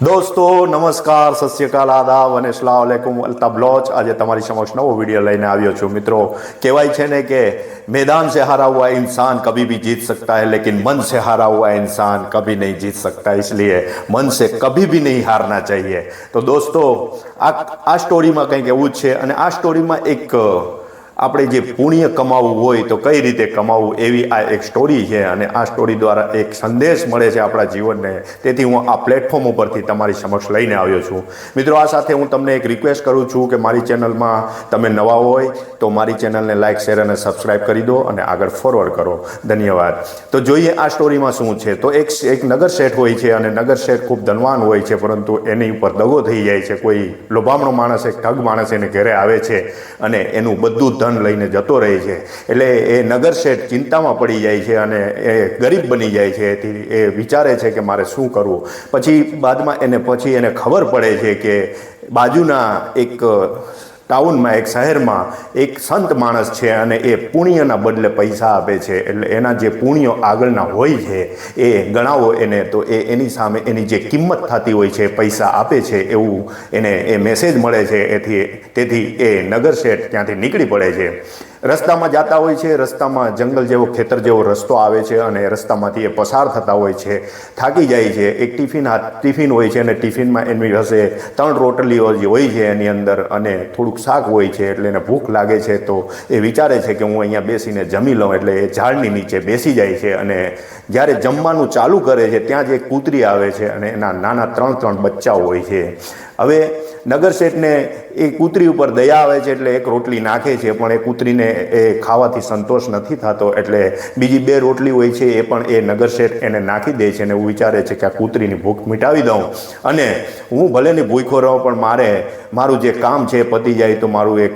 દોસ્તો નમસ્કાર સત શ્રી અકાલ આદાબ અને સલામ આલેકુમ અલ્તાફ બ્લોચ આજે તમારી સમક્ષ નવો વિડીયો લઈને આવ્યો છું મિત્રો કહેવાય છે ને કે मैदान से हारा हुआ इंसान कभी भी जीत सकता है लेकिन मन से हारा हुआ इंसान कभी नहीं जीत सकता इसलिए मन से कभी भी नहीं हारना चाहिए તો દોસ્તો આ આ સ્ટોરીમાં કંઈક એવું જ છે અને આ સ્ટોરીમાં એક આપણે જે પુણ્ય કમાવવું હોય તો કઈ રીતે કમાવવું એવી આ એક સ્ટોરી છે અને આ સ્ટોરી દ્વારા એક સંદેશ મળે છે આપણા જીવનને. તેથી હું આ પ્લેટફોર્મ ઉપરથી તમારી સમક્ષ લઈને આવ્યો છું. મિત્રો, આ સાથે હું તમને એક રિક્વેસ્ટ કરું છું કે મારી ચેનલમાં તમે નવા હોય તો મારી ચેનલને લાઇક શેર અને સબસ્ક્રાઇબ કરી દો અને આગળ ફોરવર્ડ કરો. ધન્યવાદ. તો જોઈએ આ સ્ટોરીમાં શું છે. તો એક એક નગર શેઠ હોય છે અને નગર શેઠ ખૂબ ધનવાન હોય છે, પરંતુ એની ઉપર દગો થઈ જાય છે. કોઈ લોભામણો માણસ, એક ઠગ માણસ એને ઘરે આવે છે અને એનું બધું ધન લઈને જતો રહે છે. એટલે એ નગર શેઠ ચિંતામાં પડી જાય છે અને એ ગરીબ બની જાય છે. એથી એ વિચારે છે કે મારે શું કરવું. પછી બાદમાં એને, પછી એને ખબર પડે છે કે બાજુના એક ટાઉનમાં એક શહેરમાં એક સંત માણસ છે અને એ પુણ્યના બદલે પૈસા આપે છે. એટલે એના જે પુણ્યો આગળના હોય છે, એ ગણાવો એને. તો એ એની સામે એની જે કિંમત થતી હોય છે, પૈસા આપે છે એવું એને એ મેસેજ મળે છે. એથી તેથી એ નગર શેઠ ત્યાંથી નીકળી પડે છે. રસ્તામાં જતા હોય છે, રસ્તામાં જંગલ જેવો, ખેતર જેવો રસ્તો આવે છે અને રસ્તામાંથી એ પસાર થતા હોય છે, થાકી જાય છે. એક ટિફિન હાથ, ટિફિન હોય છે અને ટિફિનમાં એની હશે ત્રણ રોટલીઓ જે હોય છે એની અંદર અને થોડુંક શાક હોય છે એટલે એને ભૂખ લાગે છે તો એ વિચારે છે કે હું અહીંયા બેસીને જમી લઉં એટલે એ ઝાડની નીચે બેસી જાય છે અને જ્યારે જમવાનું ચાલુ કરે છે ત્યાં જ એક કૂતરી આવે છે અને એના નાના ત્રણ ત્રણ બચ્ચાઓ હોય છે. હવે નગર શેઠને એ કૂતરી ઉપર દયા આવે છે એટલે એક રોટલી નાખે છે, પણ એ કૂતરીને એ ખાવાથી સંતોષ નથી થતો, એટલે બીજી બે રોટલી હોય છે એ પણ એ નગરશેઠ એને નાખી દે છે અને એવું વિચારે છે કે આ કૂતરીની ભૂખ મિટાવી દઉં. અને હું ભલેની ભૂખો રહું, પણ મારે, મારું જે કામ છે એ પતી જાય તો મારું એક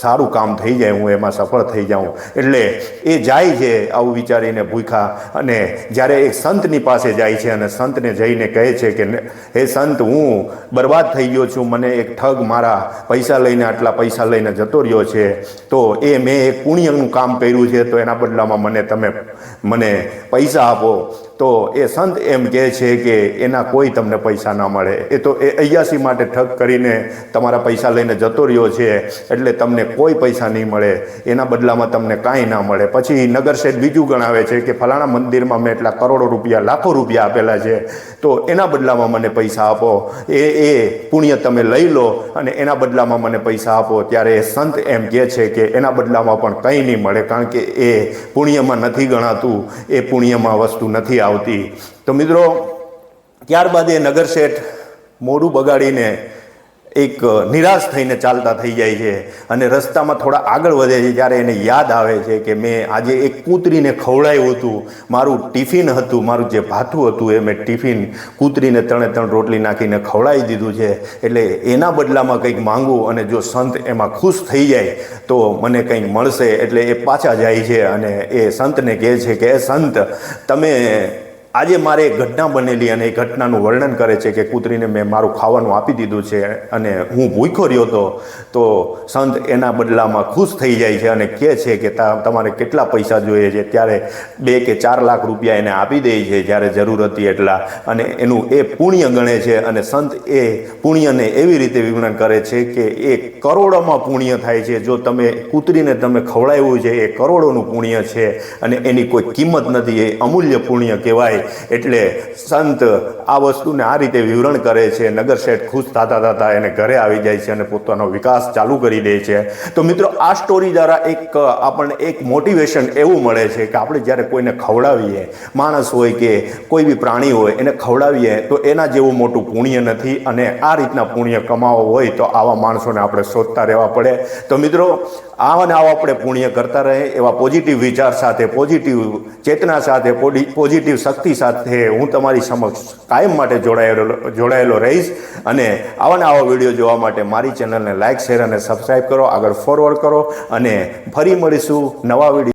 સારું કામ થઈ જાય, હું એમાં સફળ થઈ જાઉં. એટલે એ જાય છે આવું વિચારીને ભૂખા અને જ્યારે એક સંતની પાસે જાય છે અને સંતને જઈને કહે છે કે "ને- હે સંત, હું બરબાદ થઈ ગયો છું, મને એક ઠગ મારા પૈસા લઈને આટલા પૈસા લઈને જતો રહ્યો છે. તો એ મેં એક પુણ્યનું કામ કર્યું છે, તો એના બદલામાં મને તમે મને પૈસા આપો. તો એ સંત એમ કહે છે કે એના કોઈ તમને પૈસા ના મળે. એ તો એ અયાસી માટે ઠગ કરીને તમારા પૈસા લઈને જતો રહ્યો છે, એટલે તમને કોઈ પૈસા નહીં મળે. એના બદલામાં તમને કાંઈ ના મળે. પછી નગર શેઠ બીજું ગણાવે છે કે ફલાણા મંદિરમાં મેં એટલા કરોડો રૂપિયા, લાખો રૂપિયા આપેલા છે. તો એના બદલામાં મને પૈસા આપો. એ એ પુણ્ય તમે લઈ લો અને એના બદલામાં મને પૈસા આપો. ત્યારે એ સંત એમ કહે છે કે એના બદલામાં પણ કંઈ નહીં મળે, કારણ કે એ પુણ્યમાં નથી ગણાતું. એ પુણ્યમાં વસ્તુ નથી આવતી. તો મિત્રો ત્યારબાદ એ નગર શેઠ મોઢું બગાડીને એક નિરાશ થઈને ચાલતા થઈ જાય છે અને રસ્તામાં થોડા આગળ વધે છે ત્યારે એને યાદ આવે છે કે મેં આજે એક કૂતરીને ખવડાવ્યું હતું. મારું ટિફિન હતું, મારું જે ભાથું હતું એ મેં ટિફિન કૂતરીને ત્રણે ત્રણ રોટલી નાખીને ખવડાવી દીધું છે. એટલે એના બદલામાં કંઈક માંગવું અને જો સંત એમાં ખુશ થઈ જાય તો મને કંઈક મળશે. એટલે એ પાછા જાય છે અને એ સંતને કહે છે કે સંત, તમે આજે મારે એક ઘટના બનેલી અને એ ઘટનાનું વર્ણન કરે છે કે કૂતરીને મેં મારું ખાવાનું આપી દીધું છે અને હું ભૂખ્યો રહ્યો હતો, તો સંત એના બદલામાં ખુશ થઈ જાય છે અને કહે છે કે તમારે કેટલા પૈસા જોઈએ છે? ત્યારે બે કે ચાર લાખ રૂપિયા એને આપી દે છે જ્યારે જરૂર હતી એટલા. અને એનું એ પુણ્ય ગણે છે અને સંત એ પુણ્યને એવી રીતે વિવરણ કરે છે કે એ કરોડોમાં પુણ્ય થાય છે. જો તમે કૂતરીને તમે ખવડાવ્યું છે, એ કરોડોનું પુણ્ય છે અને એની કોઈ કિંમત નથી, એ અમૂલ્ય પુણ્ય કહેવાય. એટલે સંત આ વસ્તુને આ રીતે વિવરણ કરે છે, નગર શેઠ ખુશ થતા થતા એને ઘરે આવી જાય છે અને પોતાનો વિકાસ ચાલુ કરી દે છે. તો મિત્રો, આ સ્ટોરી દ્વારા એક આપણને એક મોટિવેશન એવું મળે છે કે આપણે જ્યારે કોઈને ખવડાવીએ, માણસ હોય કે કોઈ બી પ્રાણી હોય, એને ખવડાવીએ, તો એના જેવું મોટું પુણ્ય નથી અને આ રીતના પુણ્ય કમાવો હોય તો આવા માણસોને આપણે શોધતા રહેવા પડે. તો મિત્રો આવા ને આવા આપણે પુણ્ય કરતા રહે એવા પોઝિટિવ વિચાર સાથે પોઝિટિવ ચેતના સાથે પોઝિટિવ શક્તિ સાથે હું તમારી સમક્ષ કાયમ માટે જોડાયેલો જોડાયેલો રહીશ અને આવા ને આવા વીડિયો જોવા માટે મારી ચેનલને લાઇક શેર અને સબસ્ક્રાઈબ કરો. આગળ ફોરવર્ડ કરો અને ફરી મળીશું નવા વીડિયો